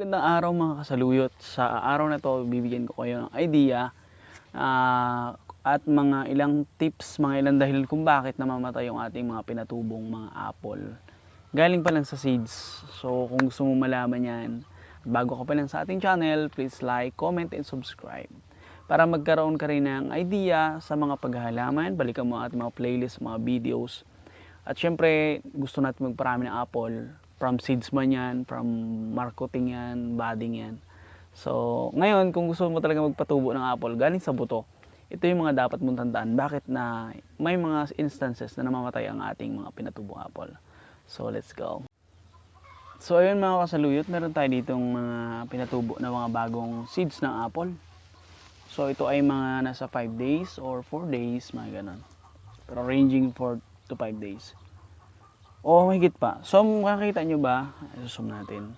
Magandang araw mga kasaluyot. Sa araw na to, bibigyan ko kayo ng idea ah, at mga ilang tips, mga ilang dahil kung bakit namamatay yung ating mga pinatubong mga apple. Galing pa lang sa seeds. So kung gusto mo malaman yan, bago ka pa lang sa ating channel, please like, comment, and subscribe. Para magkaroon ka rin ng idea sa mga paghahalaman, balikan mo ating mga playlist, mga videos. At syempre, gusto natin magparami ng apple. From seeds man yan, from marketing yan, budding yan. So, ngayon, kung gusto mo talaga magpatubo ng apple, galing sa buto, ito yung mga dapat mong tandaan. Bakit na may mga instances na namamatay ang ating mga pinatubong apple. So, let's go. So, ayun mga kasaluyot, meron tayo ditong mga pinatubo na mga bagong seeds ng apple. So, ito ay mga nasa 5 days or 4 days, mga ganun. Pero ranging 4 to 5 days. O mahigit pa. So, makikita nyo ba? Zoom natin.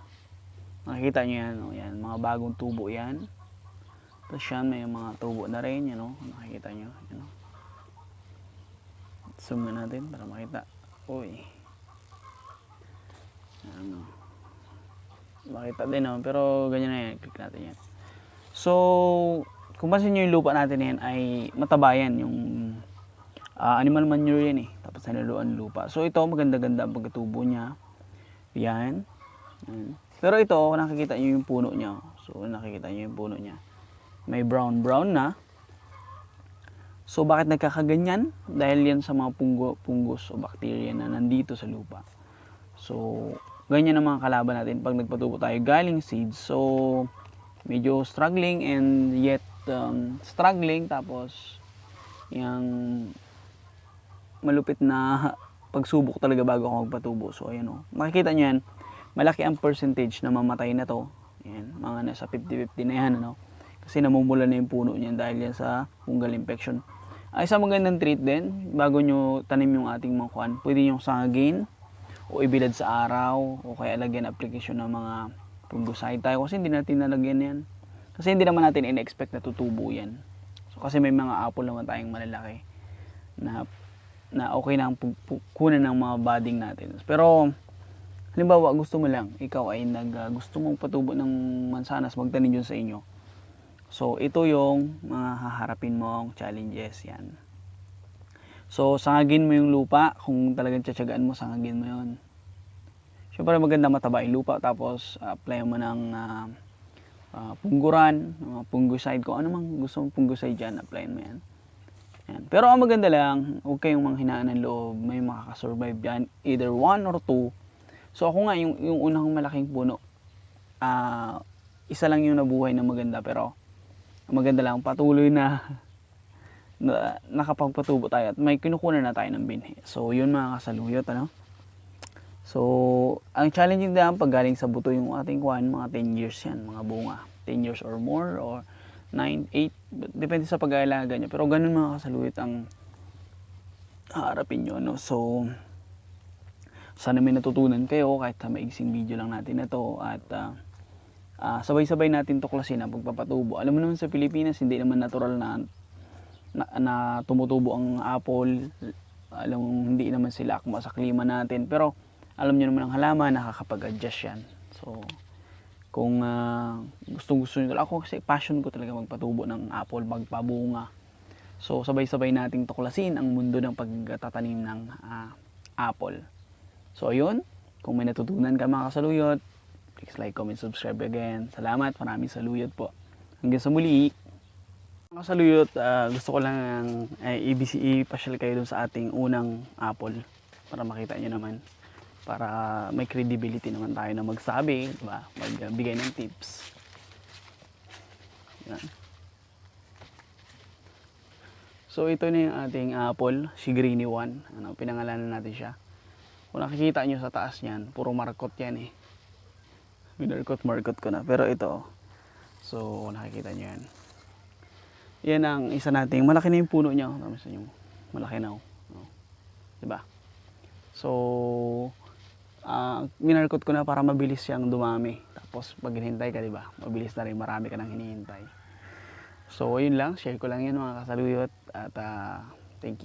Makikita nyo yan. O, yan. Mga bagong tubo yan. Tapos yan, may mga tubo na rin. Yan, o. Makikita nyo. Yan, o. Zoom na natin para makita. Uy. Ano. Makita din, o. Pero ganyan na yan. Click natin yan. So, kung pansin nyo yung lupa natin na yan ay mataba yan. Yung ah, animal manure yan eh. Hinaluan lupa. So ito, maganda-ganda ang pagkatubo niya. Yan. Pero ito, nakikita nyo yung puno niya. So nakikita nyo yung puno niya. May brown-brown na. So bakit nagkakaganyan? Dahil yan sa mga punggo, punggos o bacteria na nandito sa lupa. So, ganyan ang mga kalaban natin pag nagpatubo tayo galing seeds. So, medyo struggling and yet um, struggling tapos yung malupit na pagsubok talaga bago ako magpatubo. So, ayan o. Makikita nyo yan, malaki ang percentage na mamatay na to. Ayan, mga nasa 50-50 na yan, ano. Kasi namumula na yung puno niyan dahil yan sa fungal infection. Ay, isang magandang treat din, bago nyo tanim yung ating mga kwan, pwede nyo sangagin, o ibilad sa araw, o kaya lagyan application ng mga fungicide tayo. Kasi hindi natin nalagyan yan. Kasi hindi naman natin in-expect na tutubo yan. So, kasi may mga apple naman tayong malalaki na na okay na ang kunan ng mga budding natin. Pero halimbawa gusto mo lang, ikaw ay nag ah, gusto mong patubo ng mansanas, magtanim yun sa inyo. So ito yung mga haharapin mong challenges yan. So sangagin mo yung lupa, kung talagang tsatsagaan mo, sangagin mo yun. Siyempre maganda mataba yung lupa tapos apply mo ng ah, ah, pungguran, mga fungicide, kung ano mang gusto mong fungicide dyan, apply mo yan. Yan. Pero ang maganda lang, huwag kayong manghinaan ng loob. May makakasurvive yan. Either one or two. So ako nga, yung, yung unang malaking puno, ah isa lang yung nabuhay na maganda. Pero maganda lang, patuloy na, na nakapagpatubo tayo at may kinukunan na tayo ng binhi. So yun mga kasaluyot, ano? So, ang challenging din pag galing sa buto yung ating kwan, mga 10 years yan, mga bunga. 10 years or more or 9, 8, depende sa pag-aalaga nyo. Pero ganun mga kasaluyot ang haharapin nyo. No? So, sana may natutunan kayo kahit sa maigsing video lang natin na to at ah, ah, sabay-sabay natin tuklasin ang pagpapatubo. Alam mo naman sa Pilipinas, hindi naman natural na, na, na tumutubo ang apple. Alam mo, hindi naman sila akma sa klima natin. Pero, alam nyo naman ang halaman, nakakapag-adjust yan. So, kung uh, gustong gusto nyo ako kasi passion ko talaga magpatubo ng apple, magpabunga. So sabay-sabay nating tuklasin ang mundo ng pagtatanim ng ah, apple. So ayun, kung may natutunan ka mga kasaluyot, please like, comment, subscribe again. Salamat, maraming saluyot po. Hanggang sa muli. Mga kasaluyot, ah, gusto ko lang eh, ibisi ipasyal kayo dun sa ating unang apple para makita nyo naman para may credibility naman tayo na magsabi, di ba? Magbigay ng tips. Yan. So ito na yung ating apple, si Greeny 1. Ano, pinangalanan natin siya. Kung nakikita nyo sa taas niyan, puro markot yan eh. Minarkot, markot ko na. Pero ito, so nakikita nyo yan. Yan ang isa nating, malaki na yung puno niya. Tapos yung malaki na. Oh. Diba? So, ah minarkot ko na para mabilis siyang dumami. Tapos pag hinihintay ka, di ba? Mabilis na rin, marami ka nang hinihintay. So, ayun lang. Share ko lang yan mga kasaluyot. At ah, thank you.